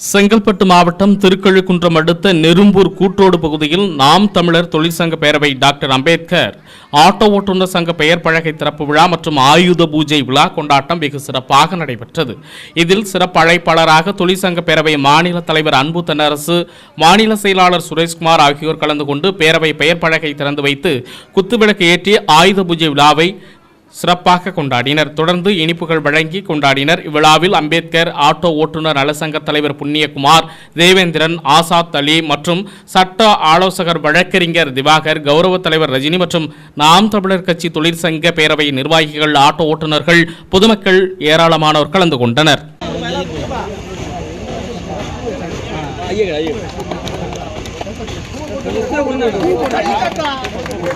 செங்கல்பட்டு மாவட்டம் திருக்கழுக்குன்றம் அடுத்த நெரும்பூர் கூற்றோடு பகுதியில் நாம் தமிழர் தொழிற்சங்க பேரவை டாக்டர் அம்பேத்கர் ஆட்டோ ஓட்டுநர் சங்க பெயர் பழகை திறப்பு விழா மற்றும் ஆயுத பூஜை விழா கொண்டாட்டம் வெகு சிறப்பாக நடைபெற்றது. இதில் சிறப்பு அழைப்பாளராக தொழிற்சங்க பேரவை மாநில தலைவர் அன்பு தென்னரசு மாநில செயலாளர் சுரேஷ்குமார் ஆகியோர் கலந்து கொண்டு பேரவை பெயர் பழகை திறந்து வைத்து குத்துவிளக்கு ஏற்றி ஆயுத பூஜை விழாவை சிறப்பாக கொண்டாடினர். தொடர்ந்து இனிப்புகள் வழங்கி கொண்டாடினர். இவ்விழாவில் அம்பேத்கர் ஆட்டோ ஓட்டுநர் நலசங்க தலைவர் புண்ணியகுமார் தேவேந்திரன் ஆசாத் அலி மற்றும் சட்ட ஆலோசகர் வழக்கறிஞர் திவாகர் கௌரவ தலைவர் ரஜினி மற்றும் நாம் தமிழர் கட்சி தொழிற்சங்க பேரவை நிர்வாகிகள் ஆட்டோ ஓட்டுநர்கள் பொதுமக்கள் ஏராளமானோர் கலந்து கொண்டனர். மணி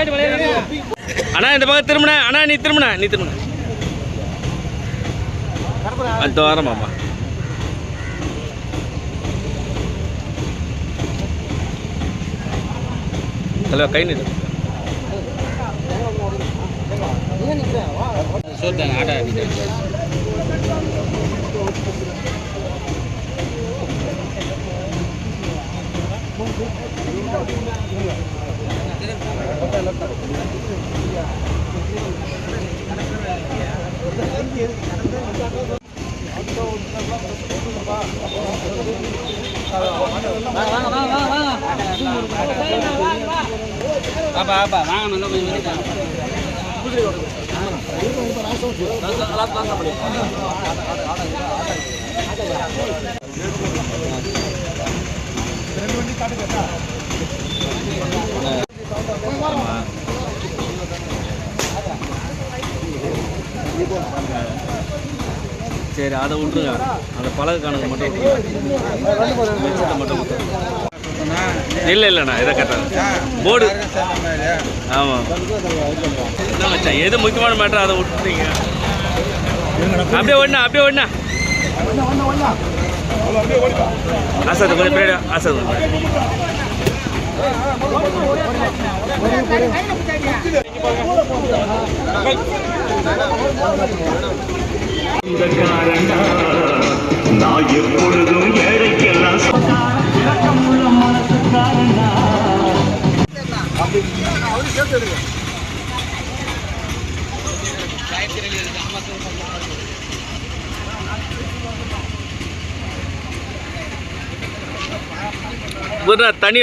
அண்ணா இந்த பக்கம் திரும்பின அண்ணா நீ திரும்பின நீ திரும்பின அடுத்த வாரம் மாமா ஹலோ கை நிட்டு. பாப்பா பாப்பா வாங்க நல்லா கொஞ்சம் சரி அதை விட்டுருங்க. அந்த பழகு கணக்கு மட்டும் விட்டுருங்க. மட்டும் இல்லை இல்லைண்ணா இதை கட்டாங்க போர்டு ஆமாம் என்ன மச்சான் எது முக்கியமான மேட்டர் அதை விட்டுறீங்க அப்படியே ஒண்ணா அப்படியே ஒண்ணா ஆசாது கொஞ்சம் பின்னாடி ஆசாது நான் எப்பொழுதும் ஏழைக்கெல்லாம் தனி